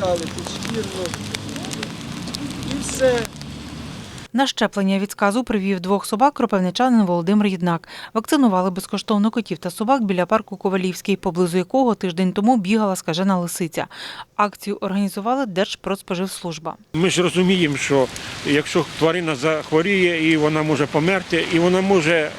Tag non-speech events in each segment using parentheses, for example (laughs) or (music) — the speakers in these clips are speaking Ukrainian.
взяли підшкірно. І все. На щеплення від сказу привів двох собак кропивничанин Володимир Єднак. Вакцинували безкоштовно котів та собак біля парку Ковалівський, поблизу якого тиждень тому бігала скажена лисиця. Акцію організували Держпродспоживслужба. Ми ж розуміємо, що якщо тварина захворіє і вона може померти, і вона може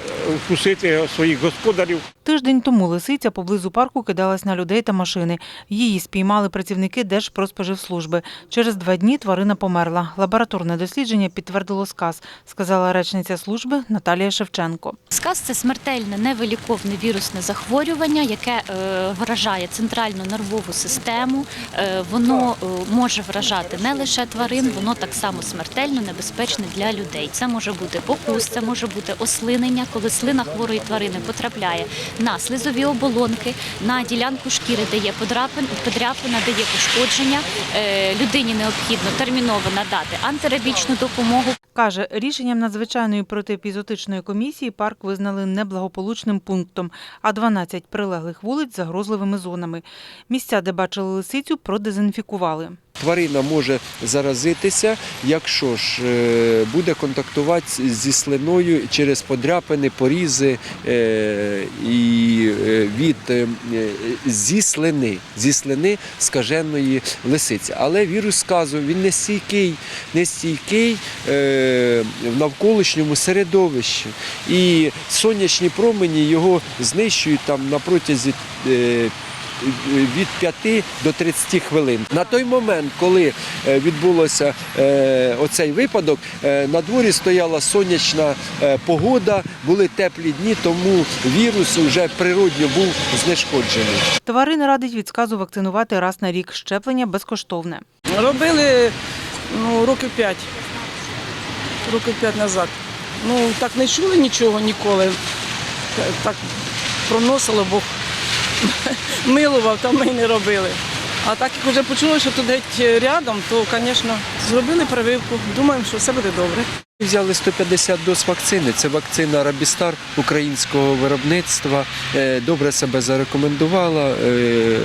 вкусити своїх господарів. Тиждень тому лисиця поблизу парку кидалась на людей та машини. Її спіймали працівники Держпродспоживслужби. Через два дні тварина померла. Лабораторне дослідження підтвердило сказ, сказала речниця служби Наталія Шевченко. Сказ це смертельне невиліковне вірусне захворювання, яке е, вражає центральну нервову систему. Е, воно е, може вражати не лише тварин, воно так само смертельно небезпечне для людей. Це може бути покус, це може бути ослинення, коли слина хворої тварини потрапляє на слизові оболонки, на ділянку шкіри, де є подряпина, де є пошкодження. Е, людині необхідно терміново надати антирабічну допомогу. Каже, рішенням надзвичайної протиепізотичної комісії парк визнали неблагополучним пунктом, а 12 прилеглих вулиць загрозливими зонами. Місця, де бачили лисицю, продезінфікували. Тварина може заразитися, якщо ж е, буде контактувати зі слиною через подряпини, порізи е, і е, від зі слини, зі слини скаженої лисиці. Але вірус сказу він не стійкий, не стійкий в навколишньому середовищі. І сонячні промені його знищують там на протязі. Від 5 до 30 хвилин. На той момент, коли е, відбулося е, оцей випадок, е, на дворі стояла сонячна погода, були теплі дні, тому вірус вже природньо був знешкоджений. Тварин радить від сказу вакцинувати раз на рік. Щеплення безкоштовне. Робили ну, років п'ять. Років п'ять назад. Ну, так не чули нічого ніколи. Так проносило, Бог (laughs) милував, там ми не робили. А так як вже почули, що тут геть рядом, то, звісно, зробили прививку. Думаємо, що все буде добре. Взяли 150 доз вакцини. Це вакцина Рабістар українського виробництва. Е, Добре себе зарекомендувала. Е,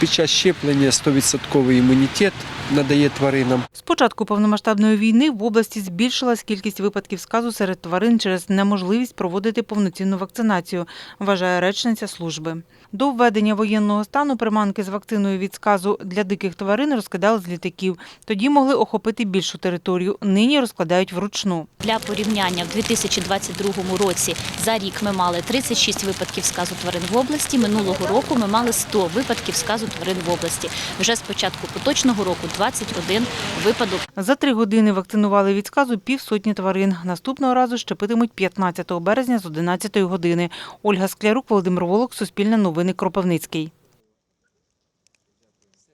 Під час щеплення 100% імунітет надає тваринам. З початку повномасштабної війни в області збільшилась кількість випадків сказу серед тварин через неможливість проводити повноцінну вакцинацію, вважає речниця служби. До введення воєнного стану приманки з вакциною від сказу для диких тварин розкидали з літаків. Тоді могли охопити більшу територію. Нині розкладають вручну. Для порівняння в 2022 році за рік ми мали 36 випадків сказу тварин в області. Минулого року ми мали 100 випадків сказу тварин в області. Вже з початку поточного року 21 випадок. За три години вакцинували від сказу півсотні тварин. Наступного разу щепитимуть 15 березня з 11 години. Ольга Склярук, Володимир Волок, Суспільне новини Кропивницький.